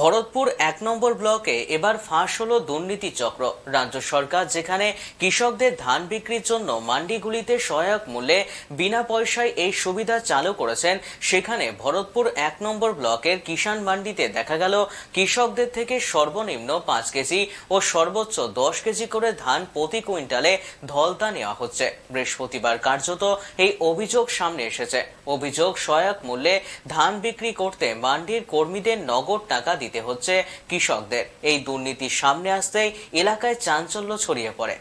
ভরতপুর এক নম্বর ব্লকে এবার ফাঁস হলো দুর্নীতি চক্র। রাজ্য সরকার যেখানে কৃষকদের ধান বিক্রির জন্য মান্ডিগুলিতে সহায়ক মূল্যে বিনা পয়সায় এই সুবিধা চালু করেছেন, সেখানে ভরতপুর এক নম্বর ব্লকের কিষাণ মান্ডিতে দেখা গেল কৃষকদের থেকে সর্বনিম্ন পাঁচ কেজি ও সর্বোচ্চ দশ কেজি করে ধান প্রতি কুইন্টালে ধলতা নেওয়া হচ্ছে। বৃহস্পতিবার কার্যত এই অভিযোগ সামনে এসেছে। অভিযোগ সহায়ক মূল্যে ধান বিক্রি করতে মান্ডির কর্মীদের নগদ টাকা দিতে হচ্ছে কৃষকদের। এই দুর্নীতির সামনে আসতেই এলাকায় চাঞ্চল্য ছড়িয়ে পড়ে।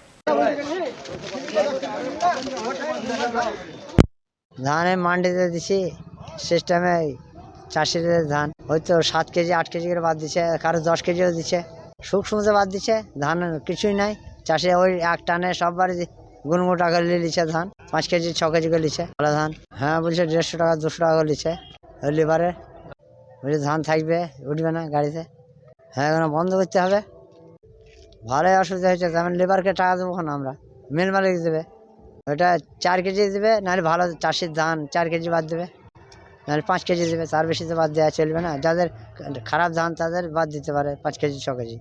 ধানে মান্ডিতে দিছি সিস্টেমে চাষিদের ধান। হয়তো সাত কেজি, আট কেজি করে বাদ দিচ্ছে কারও দশ কেজিও দিচ্ছে সুখ সুমতে বাদ দিচ্ছে ধান কিছুই নাই। চাষে ওই এক টানে সববার গুনগু টাকা লিছে ধান, পাঁচ কেজি, ছ কেজি করে লিছে। ধান। হ্যাঁ বলছে দেড়শো টাকা, দুশো টাকা করে লিছে। ওই ধান থাকবে, উঠবে না গাড়িতে। হ্যাঁ এখন বন্ধ করতে হবে। ভালোই অসুবিধা হয়েছে তেমন লেবারকে টাকা দেবো না আমরা। মিল মালিক দেবে। ওটা চার কেজি দেবে, নাহলে ভালো চাষির ধান চার কেজি বাদ দেবে। নাহলে পাঁচ কেজি দেবে, তার বেশি তো বাদ দেওয়া চলবে না। যাদের খারাপ ধান, তাদের বাদ দিতে পারে পাঁচ কেজি, ছ কেজি।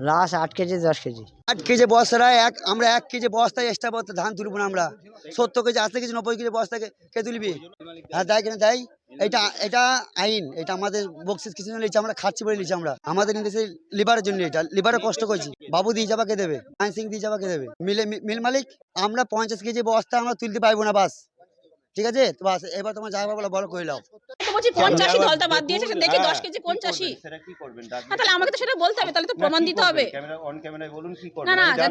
লাস্ট আট কেজি, দশ কেজি। আট কেজি বস্তায় এক, আমরা এক কেজি বস্তায় এক্সট্রা ধান তুলবো না আমরা। সত্তর কেজি, আশি কেজি, নব্বই কেজি বস্তা কে- তুলবি? হ্যাঁ দেয় কিনা দেয়? এটা এটা আইন এটা আমাদের বক্সিস কিছু আমরা খাচ্ছি বলে লিখছি আমরা। আমাদের দেশে লিভারের জন্য এটা লিভারে কষ্ট করছি। বাবু দিয়ে যাবা কে দেবে? আইন সিং দিয়ে যাবা কে দেবে? মিলে মিল মালিক আমরা পঞ্চাশ কেজি বস্তা আমরা তুলতে পারব না বাস। ঠিক আছে? বাস এবার তোমার যা বলে বড় করে নাও। বলছি কোন চাষি ধলতা বাদ দিয়েছে দেখি দশ কেজি কোন চাষি? সেটা কি করবেন? হ্যাঁ তাহলে আমাকে তো সেটা বলতে হবে তাহলে তো প্রমাণ দিতে হবে। ক্যামেরা অন ক্যামেরায় বলুন কি না করবেন না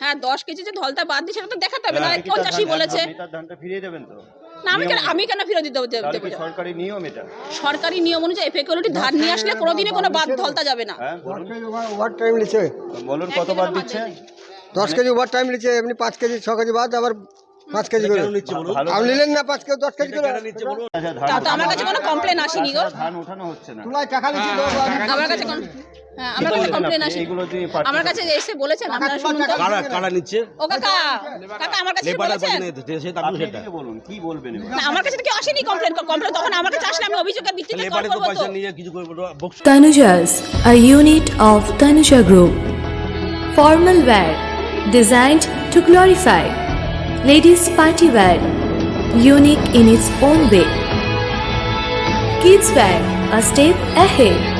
হ্যাঁ দশ কেজি যে বাদ দিয়েছে সেটা তো দেখাতে হবে কি কোন চাষি বলেছে? ধানটা ফিরিয়ে দেবেন তো। না আমি কেন আমি কেন ফেরত দিতে দেবো সরকারি নিয়ম এটা? সরকারি নিয়ম অনুযায়ী এফএকুলিটি ধার নিয়ে আসলে কোনোদিনই কোনো বাদ ধলতা যাবে না। হ্যাঁ ওভার টাইম নিচ্ছে। বলুন এক কতবার দিচ্ছে? দশ কেজি ওভার টাইম নিচ্ছে এমনি পাঁচ কেজি ছ কেজি বাদ আবার পাঁচ কেজি করে। নিলেন না পাঁচ কেজি দশ কেজি করে। তা তো আমার কাছে কোনো কমপ্লেন আসেনি গো। ধান ওঠানো হচ্ছে না। আমার কাছে কোন আমার কাছে কমপ্লেন আসেনি এইগুলো দিয়ে আমার কাছে এসে বলেছেন আপনারা শুনুন তো কারা কারা নিচ্ছে ও কাকা কাকা আমার কাছে বলেছেন বাজনে দিতে সেটা আপনি আপনি সেটা এদিকে বলুন কি বলবেন না আমার কাছে তো কেউ আসেনি কমপ্লেন কমপ্লেন তখন আমার কাছে আসলে আমি অভিযোগের ভিত্তিতে কল লেবারে তো করব পয়সা তো নিয়ে কিছু করব Tanujas, a unit of Tanuja Group. Formal wear designed to glorify. Ladies party wear, unique in its own way. Kids wear, a step ahead.